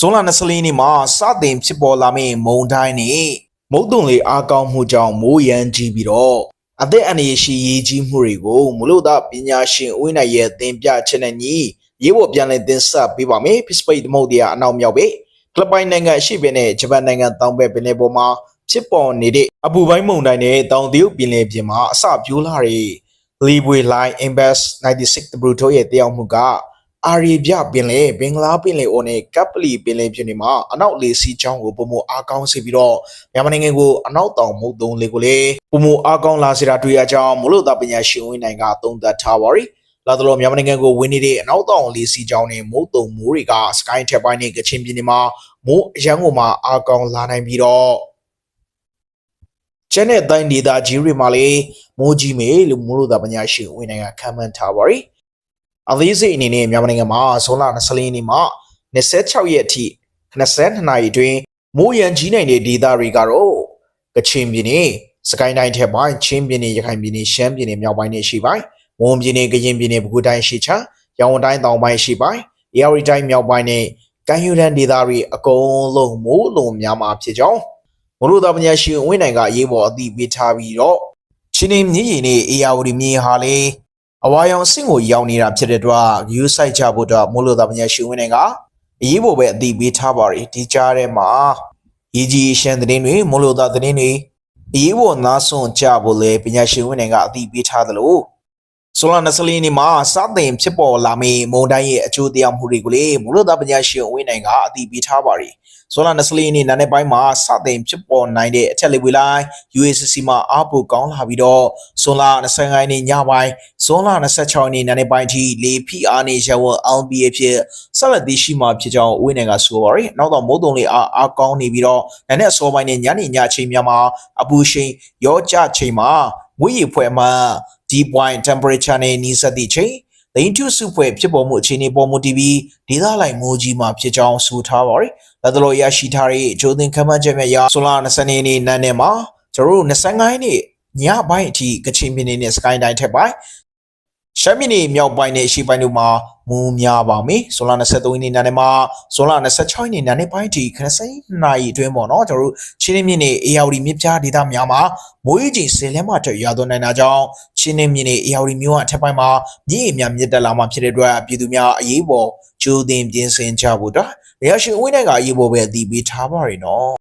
ဇွန်လ24ရက်နေ့မှာစတင်ဖြစ်ပေါ်လာမယ့်မုန်တိုင်းနဲ့မုတ်တုံလေအားကောင်းမှုကြောင့်မိုးရမ်းကြီးပြီးတော့အသက်အန္တရာယ်ရှိရေးကြီးမှုတွေကိုမလို့သားပညာရှင်ဦးနိုင်ရဲ့သင်ပြချက်နဲ့ညီရေးပေါ်ပြန်လည်သင်ဆက်ပေးပါမယ်ဖိစပိတ်သမုတ်တရားအနောက်မြောက်ပဲကလပ်ပိုင်းနိုင်ငံအရှိပင်နဲ့ဂျပန်နိုင်ငံတောင်ဘက်ပင်လယ်ပေါ်မှာဖြစ်ပေါ်နေတဲ့အပူပိုင်းမုန်တိုင်းနဲ့တောင်တရုတ်ပင်လယ်ပြင်မှာအစပြိုးလာတဲ့ Leeway Line Imbas 96 Bruto ရဲ့တရားမှုက အာရီဗျပင်လယ်ဘင်္ဂလားပင်လယ်အော်နဲ့ကပ်ပလီပင်လယ်ပြင်တွေမှာအနောက်လေစီးချောင်းကိုပုံမအားကောင်းစေပြီးတော့မြန်မာနိုင်ငံကိုအနောက်တောင်မုတ်တုံလေကိုလေပုံမအားကောင်းလာစေတာတွေ့ရကြောင်းမလို့သားပညာရှင်ဝင်းနိုင်ကသုံးသပ်ထားပါရီလာသလိုမြန်မာနိုင်ငံကိုဝင်နေတဲ့အနောက်တောင်လေစီးချောင်းနဲ့မုတ်တုံမိုးတွေကစကိုင်းထက်ပိုင်းနဲ့ကချင်ပြည်နယ်မှာမိုးအရန်ကိုမှအားကောင်းလာနိုင်ပြီးတော့ကျန်တဲ့တိုင်းဒေသကြီးတွေမှာလည်းမိုးကြီးမေလို့မိုးလို့သားပညာရှင်ဝင်းနိုင်ကခံမှန်းထားပါရီ အသေးစိတ်အနေနဲ့မြန်မာနိုင်ငံမှာဇွန်လ24ရက်နေ့မှ26ရက်အထိ22နာရီအတွင်းမိုးရန်ကြီးနိုင်တဲ့ဒေသတွေကတော့ကချင်ပြည်နယ်စကိုင်းတိုင်းထက်ပိုင်းချင်းပြည်နယ်ရခိုင်ပြည်နယ်ရှမ်းပြည်နယ်မြောက်ပိုင်းနဲ့ရှိပိုင်းမွန်ပြည်နယ်ကရင်ပြည်နယ်ပဲခူးတိုင်းရှိချာရန်ကုန်တိုင်းတောင်ပိုင်းရှိပိုင်းအေရီတိုင်းမြောက်ပိုင်းနဲ့ကမ်းရိုးတန်းဒေသတွေအကုန်လုံးမိုးလုံးများမှာဖြစ်ကြောင်းမလို့သားပညာရှင်ဝင်းနိုင်ကအရေးပေါ်အသိပေးထားပြီးတော့ချင်းနေမြင့်ရင်နဲ့အေယာဝတီမြေဟာလေ အဝါရောင်အဆင့်ကိုရောက်နေတာဖြစ်တဲ့အတွက်ယူဆိုင်ကြဖို့အတွက်မိုးလို့သားပညာရှင်ဝင်းနိုင်ကအရေးပေါ်ပဲအသိပေးထားပါရီဒီကြားထဲမှာရေကြီးရှမ်းသတင်းတွေမိုးလို့သားသတင်းတွေအရေးပေါ်နားဆွန့်ကြဖို့လေပညာရှင်ဝင်းနိုင်ကအသိပေးထားသလို ဆိုလာ24ရက်နေ့မှာစတင်ဖြစ်ပေါ်လာမယ့်မုန်တိုင်းရဲ့အကျိုးတရားမှုတွေကိုလေမိုးလို့သားပညာရှင်ဝင်းနိုင်ကအသိပေးထားပါရီဆိုလာ24ရက်နေ့နာနေပိုင်းမှာစတင်ဖြစ်ပေါ်နိုင်တဲ့အထက်လေဝေလိုင်း UACC မှာအားပိုကောင်းလာပြီးတော့ဇွန်လ25ရက်နေ့ညပိုင်းဇွန်လ26ရက်နေ့နာနေပိုင်းထိလေဖိအားနေရဝ LBA ဖြစ်ဆက်လက်သိရှိမှဖြစ်ကြောင်းဝင်းနိုင်ကဆိုပါရယ်နောက်တော့မိုးတုံလေးအားအားကောင်းနေပြီးတော့နာနဲ့အစောပိုင်းနဲ့ညနေညအချိန်များမှာအပူရှိန်ရောကြချိန်မှာ ဝိရဖွဲ့မှာ deep point temperature နဲ့နီးစပ်သည့်ချိန်လိန်ထုစုဖွဲ့ဖြစ်ပေါ်မှုအခြေအနေပေါ်မူတည်ပြီးဒေသလိုက်မိုးကြီးမှာဖြစ်ကြောင်းဆိုထားပါရယ်လက်တလို့ရရှိထားတဲ့ဂျိုသင်ခမ်းမချက်မြတ်ရာဆိုလာ20ရက်နေ့နန်းနယ်မှာကျွန်တော်တို့25ရက်နေ့ညပိုင်းအထိကချင်ပြည်နယ်နဲ့စကိုင်းတိုင်းထက်ပိုင်း ရှမ်းပြည်နယ်မြောက်ပိုင်းနဲ့အရှေ့ပိုင်းတို့မှာမူများပါမယ်။ဇွန်လ23ရက်နေ့နာနေမှာဇွန်လ26ရက်နေ့နာနေပိုင်းထိ90နာရီအတွင်းပေါ့နော်ကျွန်တော်တို့ချင်းရင်းမြင့်နဲ့အေယာဝတီမြစ်ပြားဒေသများမှာမိုးရေချိန်10လက်မှထက်ရသွန်းနိုင်တာကြောင့်ချင်းရင်းမြင့်နဲ့အေယာဝတီမြို့အထက်ပိုင်းမှာမြစ်ရေများမြစ်တက်လာမှဖြစ်တဲ့အတွက်ပြည်သူများအရေးပေါ်ကြိုးတင်ပြင်ဆင်ကြဖို့အတွက်ရရှိဝိနိုင်ကအရေးပေါ်ပဲအသိပေးထားပါရနော်